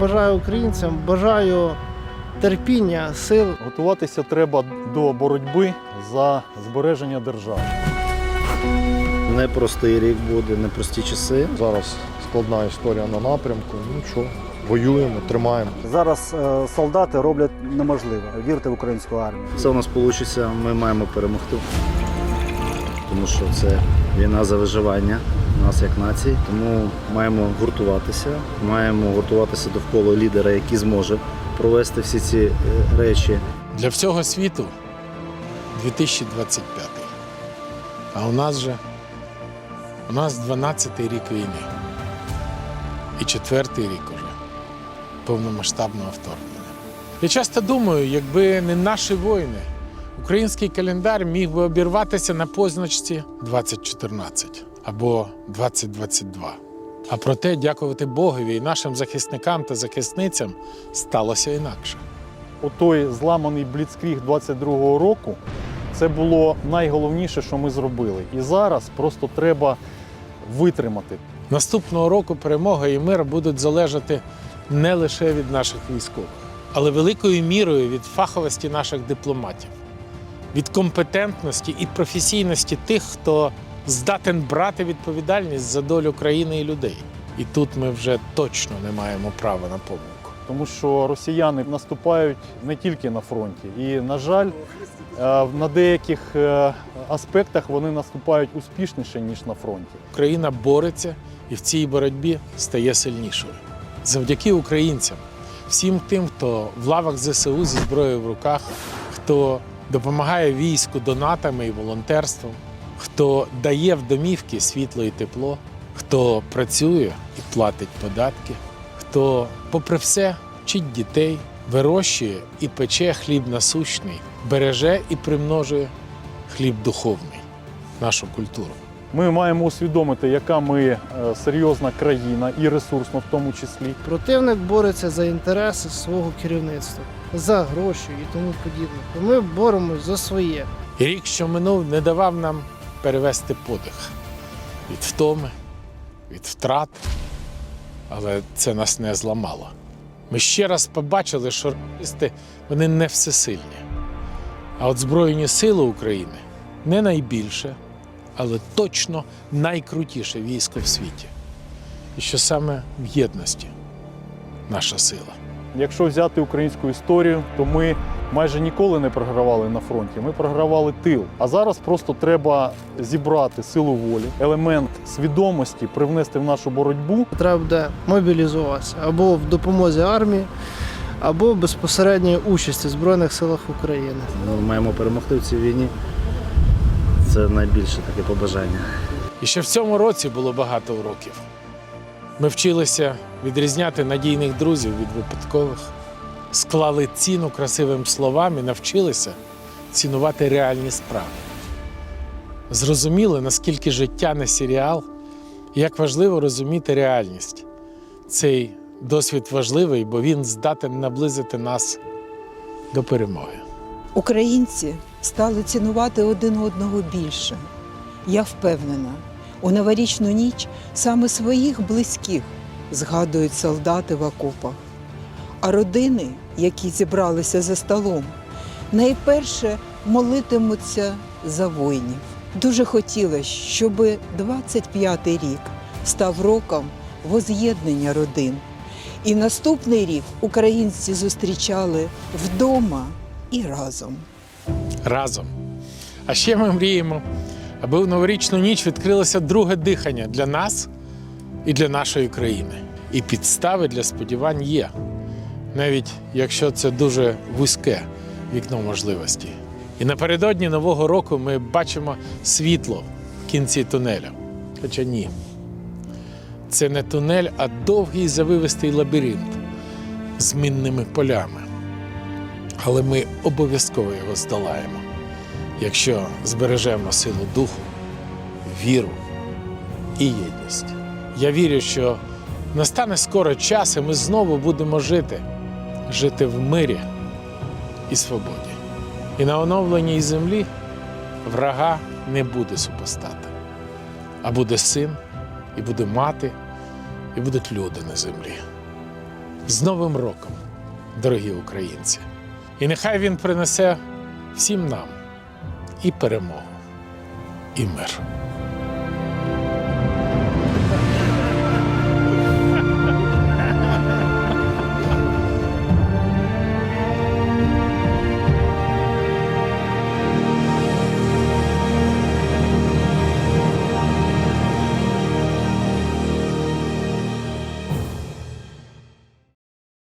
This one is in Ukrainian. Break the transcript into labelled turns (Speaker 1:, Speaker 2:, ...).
Speaker 1: бажаю українцям, бажаю терпіння, сил.
Speaker 2: Готуватися треба до боротьби за збереження держави.
Speaker 3: Непростий рік буде, непрості часи.
Speaker 4: Зараз складна історія на напрямку. Ну що, воюємо, тримаємо.
Speaker 5: Зараз е, солдати роблять неможливе. Вірте в українську армію.
Speaker 3: Все у нас вийде, ми маємо перемогти. Тому що це війна за виживання нас як нації. Тому маємо гуртуватися, маємо гуртуватися довкола лідера, який зможе провести всі ці е, речі.
Speaker 6: Для всього світу 2025. А у нас же у нас 12-й рік війни. І четвертий рік уже повномасштабного вторгнення. Я часто думаю, якби не наші воїни, український календар міг би обірватися на позначці 2014 або 2022. А проте, дякувати Богові і нашим захисникам та захисницям сталося інакше.
Speaker 2: Отой зламаний бліцкріг 22-го року це було найголовніше, що ми зробили. І зараз просто треба витримати.
Speaker 6: Наступного року перемога і мир будуть залежати не лише від наших військових, але великою мірою від фаховості наших дипломатів, від компетентності і професійності тих, хто здатен брати відповідальність за долю країни і людей. І тут ми вже точно не маємо права на помилку.
Speaker 2: Тому що росіяни наступають не тільки на фронті. І, на жаль, е, на деяких е, аспектах вони наступають успішніше, ніж на фронті.
Speaker 6: Україна бореться і в цій боротьбі стає сильнішою. Завдяки українцям, всім тим, хто в лавах ЗСУ зі зброєю в руках, хто допомагає війську донатами і волонтерством, хто дає в домівки світло і тепло, хто працює і платить податки, хто, попри все, вчить дітей, вирощує і пече хліб насущний, береже і примножує хліб духовний, нашу культуру.
Speaker 2: Ми маємо усвідомити, яка ми е, серйозна країна і ресурсна в тому числі.
Speaker 1: Противник бореться за інтереси свого керівництва, за гроші і тому подібне. Ми боремось за своє.
Speaker 6: Рік, що минув, не давав нам перевести подих від втоми, від втрат, але це нас не зламало. Ми ще раз побачили, що расисти вони не всесильні. А от Збройні сили України не найбільше, але точно найкрутіше військо в світі. І що саме в єдності наша сила.
Speaker 2: Якщо взяти українську історію, то ми майже ніколи не програвали на фронті. Ми програвали тил. А зараз просто треба зібрати силу волі, елемент свідомості привнести в нашу боротьбу.
Speaker 1: Треба буде мобілізуватися або в допомозі армії, або безпосередньої участі в Збройних силах України.
Speaker 3: Ми маємо перемогти в цій війні. Це найбільше таке побажання.
Speaker 6: І ще в цьому році було багато уроків. Ми вчилися відрізняти надійних друзів від випадкових, склали ціну красивим словам і навчилися цінувати реальні справи. Зрозуміли, наскільки життя не серіал, як важливо розуміти реальність. Цей досвід важливий, бо він здатен наблизити нас до перемоги.
Speaker 7: Українці стали цінувати один одного більше. Я впевнена, у новорічну ніч саме своїх близьких згадують солдати в окопах. А родини, які зібралися за столом, найперше молитимуться за воїнів. Дуже хотілося, щоб 25-й рік став роком воз'єднання родин. І наступний рік українці зустрічали вдома і разом.
Speaker 6: разом. А ще ми мріємо, аби в новорічну ніч відкрилося друге дихання для нас і для нашої країни. І підстави для сподівань є, навіть якщо це дуже вузьке вікно можливості. І напередодні Нового року ми бачимо світло в кінці тунеля. Хоча ні. Це не тунель, а довгий завивистий лабіринт з мінними полями але ми обов'язково його здолаємо, якщо збережемо силу духу, віру і єдність. Я вірю, що настане скоро час, і ми знову будемо жити, жити в мирі і свободі. І на оновленій землі врага не буде супостата, а буде син, і буде мати, і будуть люди на землі. З Новим роком, дорогі українці! І нехай він принесе всім нам і перемогу, і мир.